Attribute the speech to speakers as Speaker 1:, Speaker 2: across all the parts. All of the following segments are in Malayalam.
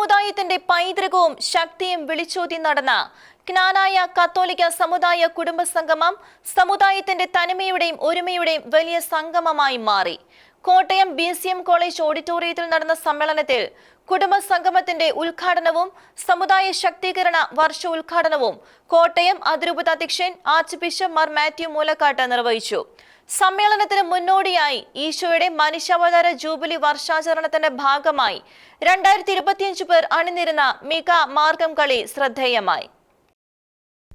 Speaker 1: സമുദായത്തിന്റെ പൈതൃകവും ശക്തിയും വിളിച്ചോതി നടന്ന ജ്ഞാനായ കത്തോലിക്ക സമുദായ കുടുംബ സംഗമം സമുദായത്തിന്റെ തനിമയുടെയും ഒരുമയുടെയും വലിയ സംഗമമായി മാറി. Kottayam B C M college ഓഡിറ്റോറിയത്തിൽ നടന്ന സമ്മേളനത്തിൽ കുടുംബ സംഗമത്തിന്റെ ഉദ്ഘാടനവും സമുദായ ശക്തീകരണ വർഷ ഉദ്ഘാടനവും കോട്ടയം അതിരൂപത അധ്യക്ഷൻ ആർച്ച് ബിഷപ്പ് മാർ മാത്യു മൂലക്കാട്ട് നിർവഹിച്ചു. സമ്മേളനത്തിന് മുന്നോടിയായി ഈശോയുടെ മനുഷ്യാവതാര ജൂബിലി വർഷാചരണത്തിന്റെ ഭാഗമായി രണ്ടായിരത്തി ഇരുപത്തിയഞ്ച് പേർ അണിനിരുന്ന മിക മാർഗം കളി ശ്രദ്ധേയമായി.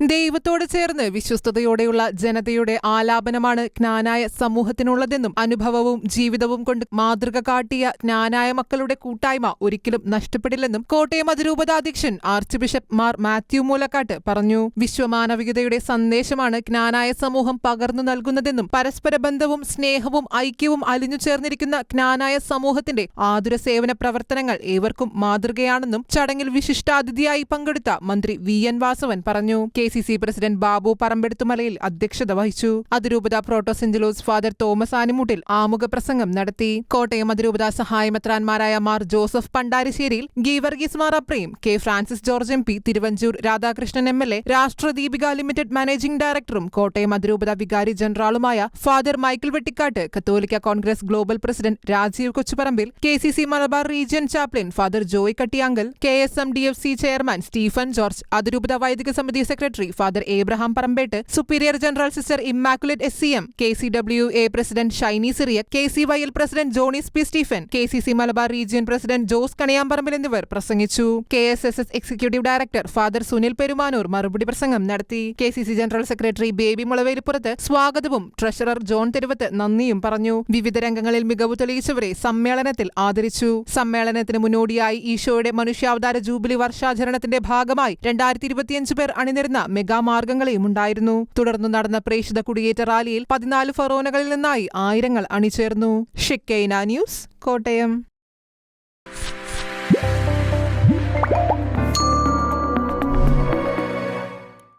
Speaker 2: ദൈവത്തോട് ചേർന്ന് വിശ്വസ്തയോടെയുള്ള ജനതയുടെ ആലാപനമാണ് ജ്ഞാനായ സമൂഹത്തിനുള്ളതെന്നും അനുഭവവും ജീവിതവും കൊണ്ട് മാതൃക കാട്ടിയ ജ്ഞാനായ മക്കളുടെ കൂട്ടായ്മ ഒരിക്കലും നഷ്ടപ്പെടില്ലെന്നും കോട്ടയം അതിരൂപതാധ്യക്ഷൻ ആർച്ച് ബിഷപ്പ് മാർ മാത്യു മൂലക്കാട്ട് പറഞ്ഞു. വിശ്വമാനവികതയുടെ സന്ദേശമാണ് ജ്ഞാനായ സമൂഹം പകർന്നു നൽകുന്നതെന്നും പരസ്പര ബന്ധവും സ്നേഹവും ഐക്യവും അലിഞ്ഞു ചേർന്നിരിക്കുന്ന ജ്ഞാനായ സമൂഹത്തിന്റെ ആതുര സേവന പ്രവർത്തനങ്ങൾ ഏവർക്കും മാതൃകയാണെന്നും ചടങ്ങിൽ വിശിഷ്ടാതിഥിയായി പങ്കെടുത്ത മന്ത്രി വി എൻ വാസവൻ പറഞ്ഞു. K. C C president Babu Parampeduthumalayil അധ്യക്ഷത വഹിച്ചു. അതിരൂപത പ്രോട്ടോസെഞ്ചലോസ് ഫാദർ തോമസ് ആനിമൂട്ടിൽ ആമുഖ പ്രസംഗം നടത്തി. കോട്ടയം അതിരൂപത സഹായമെത്രാന്മാരായ Mar Joseph പണ്ടാരിശ്ശേരിയിൽ Geevarghese Mar അപ്രയും K Francis George M P Thiruvanchoor Radhakrishnan M L A Rashtradeepika limited managing ഡയറക്ടറും കോട്ടയം അതിരൂപത വികാരി ജനറാളുമായ father Michael Vettikkatt Catholic Congress global president Rajeev Kochuparambil K C C Malabar region chaplain father Joy Kattiyankal K S M D F C chairman Stephen George അതിരൂപത വൈദിക സമിതി secretary father Abraham Parampett superior general sister Immaculate S C M K C W A president Shiny Siriya K C Y L president Johnis P Stephen K C C Malabar region president Jose Kaniyamparambil എന്നിവർ പ്രസംഗിച്ചു. K S S S executive director father Sunil Perumanoor മറുപടി പ്രസംഗം നടത്തി. K C C general secretary Baby Mulavelipurathu സ്വാഗതവും ട്രഷറർ ജോൺ തെരുവത്ത് നന്ദിയും പറഞ്ഞു. വിവിധ രംഗങ്ങളിൽ മികവ് തെളിയിച്ചവരെ സമ്മേളനത്തിൽ ആദരിച്ചു. സമ്മേളനത്തിന് മുന്നോടിയായി ഈശോയുടെ മനുഷ്യാവതാര ജൂബിലി വർഷാചരണത്തിന്റെ ഭാഗമായി രണ്ടായിരത്തി ഇരുപത്തിയഞ്ച് പേർ അണിനിരുന്ന മെഗാമാർഗങ്ങളെയും ഉണ്ടായിരുന്നു. തുടർന്ന് നടന്ന പ്രേക്ഷിത കുടിയേറ്റ റാലിയിൽ പതിനാല് ഫറോനകളിൽ നിന്നായി ആയിരങ്ങൾ അണിചേർന്നു. ഷിക്കൈന ന്യൂസ് കോട്ടയം.